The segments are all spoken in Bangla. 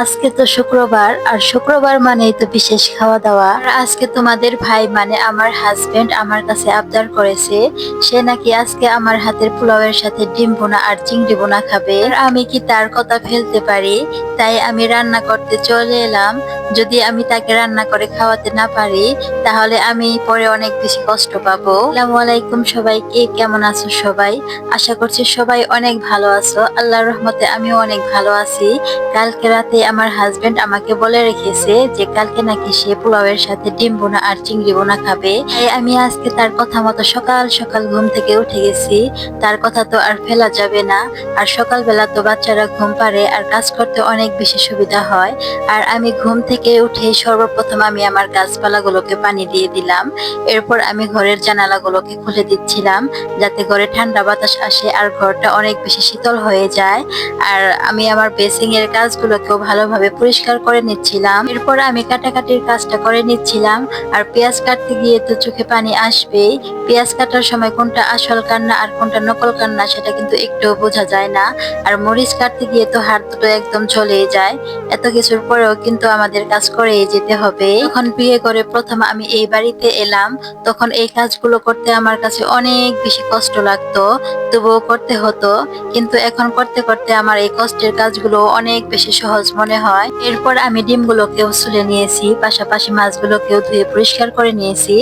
আজকে তো শুক্রবার, আর শুক্রবার মানেই তো বিশেষ খাওয়া দাওয়া আর আজকে তোমাদের ভাই মানে আমার হাজবেন্ড আমার কাছে আবদার করেছে, সে নাকি আজকে আমার হাতের পোলাওয়ের সাথে ডিম বোনা আর চিংড়ি বোনা খাবে। আমি কি তার কথা ফেলতে পারি? তাই আমি রান্না করতে চলে এলাম। যদি আমি তাকে রান্না করে খাওয়াতে না পারি, তাহলে আমি পরে অনেক বেশি কষ্ট পাবো। আলাইকুম সবাইকে, কেমন আছো সবাই? আশা করছি সবাই অনেক ভালো আছো। আল্লাহর রহমতে আমিও অনেক ভালো আছি। কালকে রাতে আমার হাজবেন্ড আমাকে বলে রেখেছে যে, কালকে নাকি সে পোলাওয়ের সাথে ডিম বোনা আর চিংড়ি বোনা খাবে। তাই আমি আজকে তার কথা মতো সকাল সকাল ঘুম থেকে উঠে গেছি। তার কথা তো আর ফেলা যাবে না। আর সকালবেলা তো বাচ্চারা ঘুম পারে আর কাজ করতে অনেক বেশি সুবিধা হয়। আর আমি ঘুম থেকে উঠে সর্বপ্রথম আমি আমার গাছপালাগুলোকে পানি দিয়ে দিলাম। এরপর আমি ঘরের জানালাগুলোকে খুলে দিচ্ছিলাম যাতে ঘরে ঠান্ডা বাতাস আসে আর ঘরটা অনেক বেশি শীতল হয়ে যায়। আর আমি আমার বেসিং এর কাজগুলোকেও ভালোভাবে পরিষ্কার করে নিচ্ছিলাম। এরপর আমি কাটাকাটির কাজটা করে নিচ্ছিলাম। আর পেঁয়াজ কাটতে গিয়ে তো চোখে পানি আসবেই। পেঁয়াজ কাটার সময় কোনটা আসল কান্না আর কোনটা নকল কান্না সেটা কিন্তু একটু বোঝা যায় না। আর মরিচ কাটতে গিয়ে তো হাত দুটো একদম চলেই যায়। এত কিছুর পরেও কিন্তু আমাদের কাজ করেই যেতে হবে। যখন বিয়ে করে প্রথম আমি এই বাড়িতে এলাম, তখন এই কাজগুলো করতে আমার কাছে অনেক বেশি কষ্ট লাগতো, তবুও করতে হতো। কিন্তু এখন করতে করতে আমার এই কষ্টের কাজগুলো অনেক বেশি সহজ মনে হয়। এরপর আমি ডিমগুলোকেও ছুলে নিয়েছি, পাশাপাশি মাছগুলোকেও ধুয়ে পরিষ্কার করে নিয়েছি।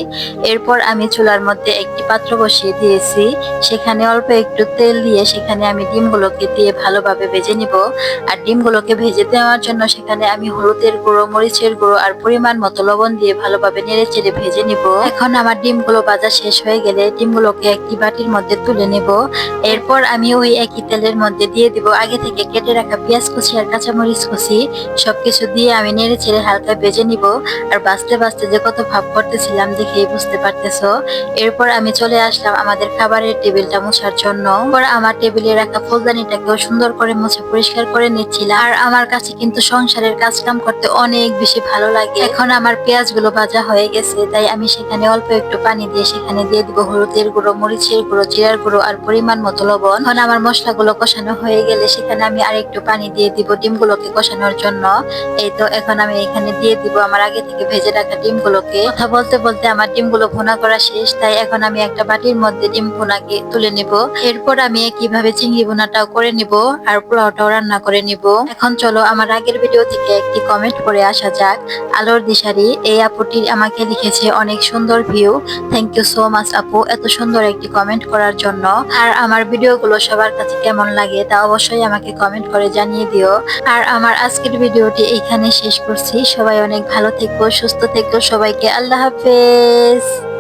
এরপর আমি চুলার মধ্যে একটি পাত্র বসিয়ে দিয়েছি। সেখানে অল্প একটু তেল দিয়ে সেখানে আমি ডিমগুলোকে দিয়ে ভালোভাবে ভেজে নিব। আর ডিমগুলোকে ভেজে দেওয়ার জন্য সেখানে আমি হলুদের গুঁড়ো মরিচের গুঁড়ো আর পরিমাণ মতো লবণ দিয়ে ভালোভাবে নেড়ে চেড়ে ভেজে নিব। এখন আমার ডিমগুলো ভাজা শেষ হয়ে গেলে ডিমগুলোকে একটি বাটির মধ্যে তুলে নেব। এরপর আমি ওই একই তেলের মধ্যে দিয়ে দিব আগে থেকে কেটে রাখা পেঁয়াজ কুচি আর কাঁচামরিচ কুচি। সবকিছু দিয়ে আমি নেড়ে চেড়ে হালকা ভেজে নিব। আর বাঁচতে বাঁচতে যে কত ভাব করতেছিলাম দেখেই বুঝতে পারতেছো। এরপর আমি চলে আসলাম আমাদের খাবারের টেবিলটা মোছার জন্য। পর আমার টেবিলে রাখা ফুলদানিটাকেও সুন্দর করে মুছে পরিষ্কার করে নিচ্ছিলাম। আর আমার কাছে কিন্তু সংসারের কাজ কাম করতে অনেক বেশি ভালো লাগে। এখন আমার পেঁয়াজগুলো ভাজা হয়ে গেছে, তাই আমি সেখানে অল্প একটু পানি দিয়ে সেখানে দিয়ে দিব হলুদের গুঁড়ো, মরিচের গুঁড়ো, জিরার গুঁড়ো আর পরিমাণ মতো লবণ। এখন আমার মশলাগুলো কষানো হয়ে গেলে সেখানে আমি আর একটু পানি দিয়ে দিব ডিমগুলোকে কষানোর জন্য। এই তো এখন আমি এখানে দিয়ে দিব আমার আগে থেকে ভেজে রাখা ডিমগুলোকে। কথা বলতে বলতে আমার ডিমগুলো ভুনা করা শেষ, তাই এখন আমি একটা বাটির মধ্যে ডিম ভুনাকে তুলে নিব। এরপর আমি কীভাবে চিংড়ি ভুনাটাও করে নিব আর পোলাওটাও রান্না করে নিব। এখন চলো আমার আগের ভিডিও থেকে একটি কমেন্ট করে আসা যাক। আলোর দিশারি এই আপুটি আমাকে লিখেছে, অনেক সুন্দর view. Thank you so much আপু। এত সুন্দর একটি কমেন্ট করার জন্য। আর আমার ভিডিওগুলো সবার কাছে কেমন লাগে তা অবশ্যই আমাকে কমেন্ট করে জানিয়ে দিও। আর আমার আজকের ভিডিওটি এইখানে শেষ করছি। সবাই অনেক ভালো থেকো, সুস্থ থেকো। সবাইকে আল্লাহ হাফেজ।